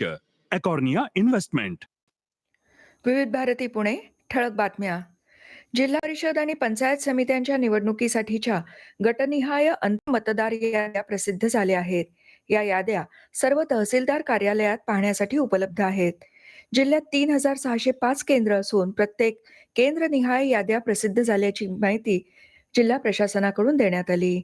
शक्य अकॉर्निया इन्व्हेस्टमेंट विविध भारती पुणे ठळक बातम्या. जिल्हा परिषद आणि पंचायत समित्यांच्या निवडणुकीसाठीच्या गटनिहाय मतदार याद्या प्रसिद्ध झाल्या आहेत. या याद्या सर्व तहसीलदार कार्यालयात पाहण्यासाठी उपलब्ध आहेत. जिल्ह्यात तीन हजार सहाशे पाच केंद्र असून प्रत्येक केंद्रनिहाय याद्या प्रसिद्ध झाल्याची माहिती जिल्हा प्रशासनाकडून देण्यात आली.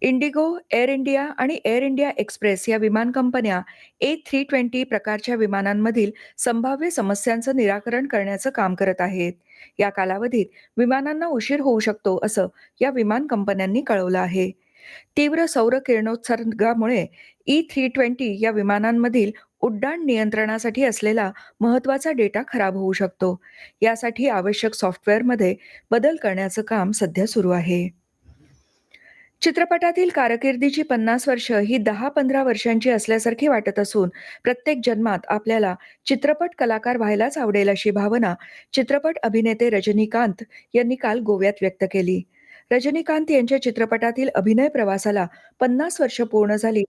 इंडिगो एअर इंडिया आणि एअर इंडिया एक्सप्रेस या विमान कंपन्या ए थ्री ट्वेंटी प्रकारच्या विमानांमधील संभाव्य समस्यांचं निराकरण करण्याचं काम करत आहेत. या कालावधीत विमानांना उशीर होऊ शकतो असं या विमान कंपन्यांनी कळवलं आहे. तीव्र सौर किरणोत्सर्गामुळे ई थ्री ट्वेंटी या विमानांमधील उड्डाण नियंत्रणासाठी असलेला महत्त्वाचा डेटा खराब होऊ शकतो. यासाठी आवश्यक सॉफ्टवेअरमध्ये बदल करण्याचं काम सध्या सुरू आहे. चित्रपटातील कारकिर्दीची पन्नास वर्ष ही दहा पंधरा वर्षांची असल्यासारखी वाटत असून प्रत्येक जन्मात आपल्याला चित्रपट कलाकार व्हायलाच आवडेल अशी भावना चित्रपट अभिनेते रजनीकांत यांनी काल गोव्यात व्यक्त केली. रजनीकांत यांच्या चित्रपटातील अभिनय प्रवासाला पन्नास वर्ष पूर्ण झाली.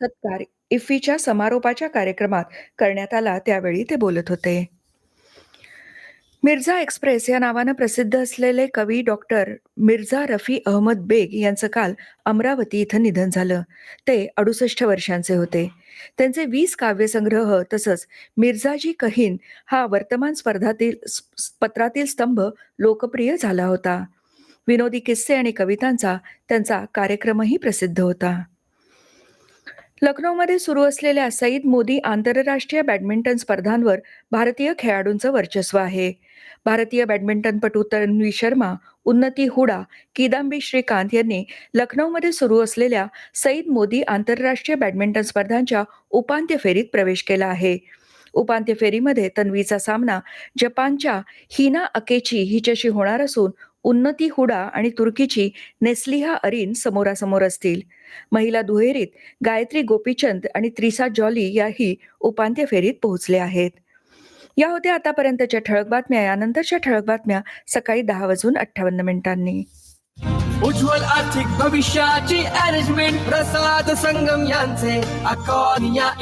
सत्कार इफ्फीच्या समारोपाच्या कार्यक्रमात करण्यात आला त्यावेळी ते बोलत होते. मिर्झा एक्सप्रेस या नावानं प्रसिद्ध असलेले कवी डॉक्टर मिर्झा रफी अहमद बेग यांचं काल अमरावती इथं निधन झालं. ते अडुसष्ट वर्षांचे होते. त्यांचे वीस काव्यसंग्रह तसंच मिर्झाजी कहीन हा वर्तमान स्पर्धातील पत्रातील स्तंभ लोकप्रिय झाला होता. विनोदी किस्से आणि कवितांचा त्यांचा कार्यक्रमही प्रसिद्ध होता. लखनौमध्ये सुरू असलेल्या सईद मोदी आंतरराष्ट्रीय बॅडमिंटन स्पर्धांवर भारतीय खेळाडूंचं वर्चस्व आहे. भारतीय बॅडमिंटनपटू तन्वी शर्मा उन्नती हुडा किदांबी श्रीकांत यांनी लखनौमध्ये सुरू असलेल्या सईद मोदी आंतरराष्ट्रीय बॅडमिंटन स्पर्धांच्या उपांत्य फेरीत प्रवेश केला आहे. उपांत्य फेरीमध्ये तन्वीचा सामना जपानच्या हिना अकेची हिच्याशी होणार असून उन्नती हुडा आणि तुर्कीची नेस्लिहा अरीन समोरासमोर असतील. महिला दुहेरीत गायत्री गोपीचंद आणि त्रिसा जॉली याही उपांत्य फेरीत पोहोचले आहेत. या होत्या आतापर्यंतच्या ठळक बातम्या. यानंतरच्या ठळक बातम्या सकाळी दहा वाजून अठ्ठावन्न मिनिटांनी. उज्ज्वल आर्थिक भविष्याची अरेंजमेंट प्रसाद संगम यांचे या